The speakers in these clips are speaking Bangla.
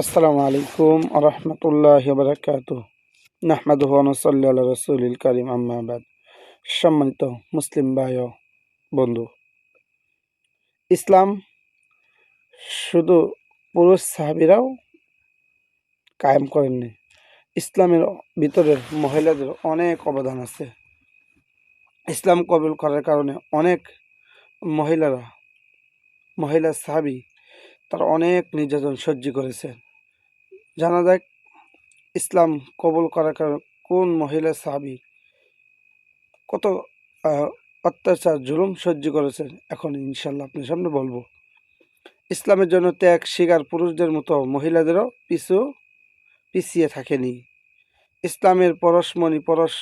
আসসালামু আলাইকুম আরহামতুল্লাহ বারাকাত নাহমাদ সাল্লাহ রসুল করিম আম্মাবাদ সম্মানিত মুসলিম ভাই বন্ধু, ইসলাম শুধু পুরুষ সাহাবিরাও কায়েম করেননি, ইসলামের ভিতরে মহিলাদের অনেক অবদান আছে। ইসলাম কবুল করার কারণে অনেক মহিলারা, মহিলা সাহাবি, তারা অনেক নির্যাতন সহ্য করেছেন। জানা যাক ইসলাম কবুল করার কারণে কোন মহিলা সাহাবি কত অত্যাচার, জুলুম সহ্য করেছেন, এখন ইনশাল্লাহ আপনার সামনে বলব। ইসলামের জন্য ত্যাগ, শিকার পুরুষদের মতো মহিলাদেরও পিছু পিছিয়ে থাকেনি। ইসলামের পরশমণি পরশ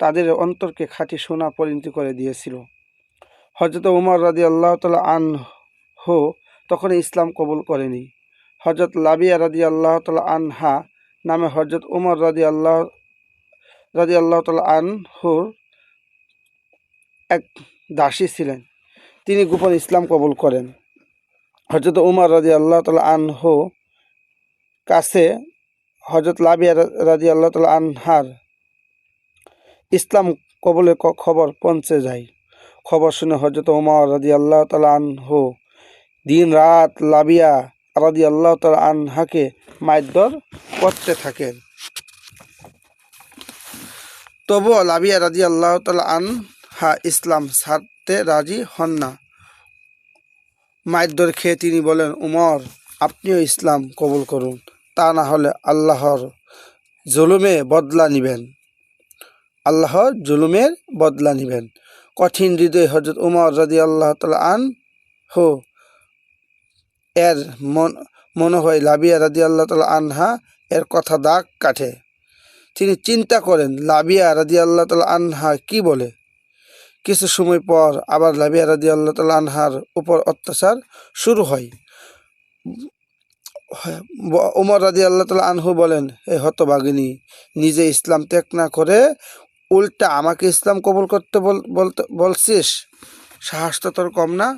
তাদের অন্তরকে খাঁটি সোনা পরিণত করে দিয়েছিল। হজরত উমর রাদি আল্লাহ তালা আন হো তখন ইসলাম কবুল করেনি। হজরত লাবিয়া রাদি আল্লাহ তালা আনহা নামে হজরত উমর রাদি আল্লাহ রাদি আল্লাহ তালা আনহুর এক দাসী ছিলেন। তিনি গোপন ইসলাম কবুল করেন। হজরত উমর রাজি আল্লাহ তালা আনহু কাছে হজরত লাবিয়া রাজি আল্লাহ তালা আনহার ইসলাম কবলের খবর পৌঁছে যায়। খবর শুনে হজরত উমর রাজি আল্লাহ তালা আনহু দিন রাত লাবিয়া রাজি আল্লাহ তালা আনহাকে মারধর করতে থাকেন। তবুও লাবিয়া রাজি আল্লাহ তালা আনহা ইসলাম ছাড়তে রাজি হন না। মারধর খেয়ে তিনি বলেন, উমর, আপনিও ইসলাম কবুল করুন, তা না হলে আল্লাহর জুলুমে বদলা নিবেন। আল্লাহর জুলুমের বদলা নিবেন। কঠিন হৃদয় হজরত উমর রাজি আল্লাহ তালা আন হো এর মন মনে হয় লাবিয়া রাজি আল্লাহ তালা আনহা এর কথা দাগ কাটে। তিনি চিন্তা করেন, লাবিয়া রাজি আল্লাহ তালা আনহা কি বলে? কিছু সময় পর আবার লাবিয়া রাজি আল্লাহ তালা আনহার উপর অত্যাচার শুরু হয়। উমর রাজি আল্লাহ তালা আনহু বলেন, হে হতভাগিনী, নিজে ইসলাম ত্যাগ না করে উল্টা আমাকে ইসলাম কবুল করতে বল, বলতে, বলছিস? সাহস তো তোর কম না?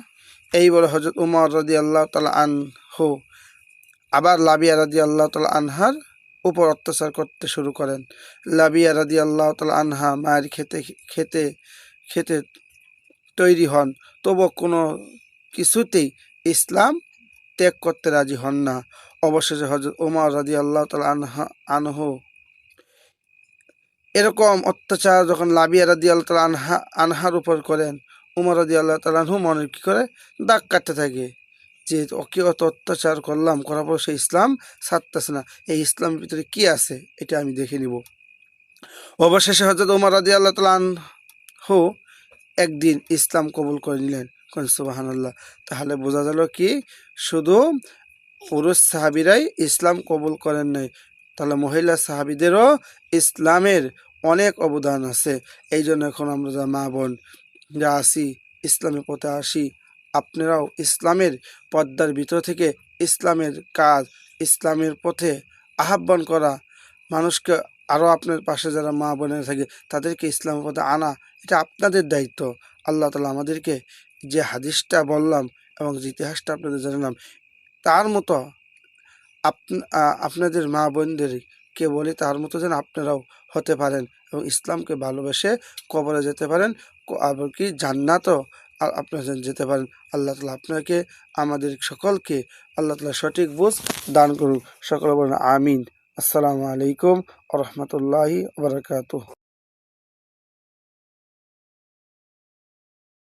এই বলে হজরত উমর রাজি আল্লাহ তালা আনহু আবার লাবিয়া রাজি আল্লাহ তালা আনহার উপর অত্যাচার করতে শুরু করেন। লাবিয়া রাজি আল্লাহ তালা আনহা মায়ের খেতে খেতে খেতে তৈরি হন। তবু কোনো কিছুতেই ইসলাম ত্যাগ করতে রাজি হন না। অবশেষে হজরত উমর রাজি আল্লাহ তালা আনহা, আনহু এরকম অত্যাচার যখন লাবিয়া রাজি আল্লাহ তালা আনহা, আনহার উপর করেন উমর রাজি আল্লাহ তালা মনে কী করে? দাগ কাটতে থাকে। যে ওকে অত অত্যাচার করলাম, করার পর সে ইসলাম ছাড়তেছে না। এই ইসলামের ভিতরে কি আছে? এটা আমি দেখে নিব। অবশেষে হজরত উমর রাজি আল্লাহ তালা আনহু একদিন ইসলাম কবুল করে নিলেন। সুবাহান আল্লাহ তাহলে বোঝা গেল কি? শুধু পুরুষ সাহাবিরাই ইসলাম কবুল করেন নাই। তাহলে মহিলা সাহাবিদেরও ইসলামের অনেক অবদান আছে। এই জন্য এখন আমরা যা মা বোন যা আসি ইসলামের পথে আসি। আপনারাও ইসলামের পর্দার ভিতর থেকে ইসলামের কাজ, ইসলামের পথে আহ্বান করা। মানুষকে আরও আপনার পাশে যারা মা বোনেরা থাকে, তাদেরকে ইসলামের পথে আনা, এটা আপনাদের দায়িত্ব। আল্লাহ তালা আমাদেরকে যে হাদিসটা বললাম এবং যে ইতিহাসটা আপনাদের জানালাম, তার মতো আপ- আপনাদের মা বোনদেরকে বলি তার মতো যেন আপনারাও হতে পারেন এবং ইসলামকে ভালোবেসে কবরে যেতে পারেন আবার কি জান্নাতও আপনারা যেন যেতে পারেন। আল্লাহ তালা আপনাকে, আমাদের সকলকে আল্লাহ তালা সঠিক বোঝ দান করুন। সকলে বলেন আমিন। আসসালামু আলাইকুম রহমতুল্লাহি বারকাতুহ।